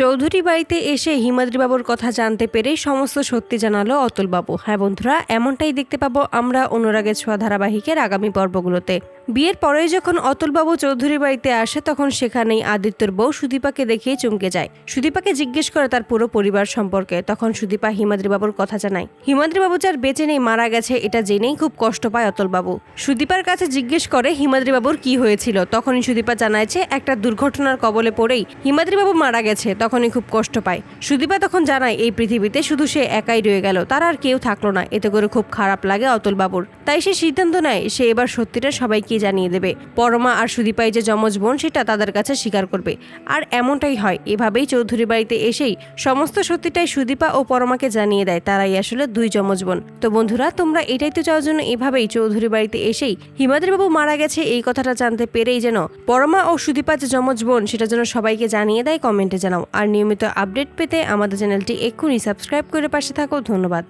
চৌধুরী বাড়িতে এসে হিমাদ্রিবাবুর কথা জানতে পেরে সমস্ত সত্যি জানালো অতুলবাবু। হ্যাঁ বন্ধুরা, এমনটাই দেখতে পাবো আমরা অনুরাগের ছোঁয়া ধারাবাহিকের আগামী পর্বগুলোতে। বিয়ের পরেই যখন অতুলবাবু চৌধুরী বাড়িতে আসে, তখন সেখানেই আদিত্যর বউ সুদীপাকে দেখিয়ে চমকে যায়। সুদীপাকে জিজ্ঞেস করে তার পুরো পরিবার সম্পর্কে। তখন সুদীপা বাবুর কথা জানায়। বাবু যার বেঁচে নেই, মারা গেছে, এটা জেনেই খুব কষ্ট পায় অতুলবাবু। সুদীপার কাছে জিজ্ঞেস করে বাবুর কি হয়েছিল। তখনই সুদীপা জানায় যে, একটা দুর্ঘটনার কবলে পড়েই বাবু মারা গেছে, তখনই খুব কষ্ট পায়। সুদীপা তখন জানায়, এই পৃথিবীতে শুধু সে একাই রয়ে গেল, তার আর কেউ থাকল না। এতে করে খুব খারাপ লাগে অতুল বাবুর তাই সে সিদ্ধান্ত নেয়, সে এবার সত্যিটা সবাইকে জানিয়ে দেবে। পরমা আর সুদীপাই যে যমজ বোন, সেটা তাদের কাছে স্বীকার করবে। আর এমনটাই হয়, এভাবেই চৌধুরী বাড়িতে এসেই সমস্ত সত্যিটাই সুদীপা ও পরমাকে জানিয়ে দেয়, তারাই আসলে দুই যমজ বোন। তো বন্ধুরা, তোমরা এটাই তো চাওয়ার জন্য এভাবেই চৌধুরী বাড়িতে এসেই হিমাদ্রি বাবু মারা গেছে এই কথাটা জানতে পেরেই যেন পরমা ও সুদীপা যে যমজ বোন, সেটা যেন সবাইকে জানিয়ে দেয়, কমেন্টে জানাও। আর নিয়মিত আপডেট পেতে আমাদের চ্যানেলটি এক্ষুনি সাবস্ক্রাইব করে পাশে থাকো। ধন্যবাদ।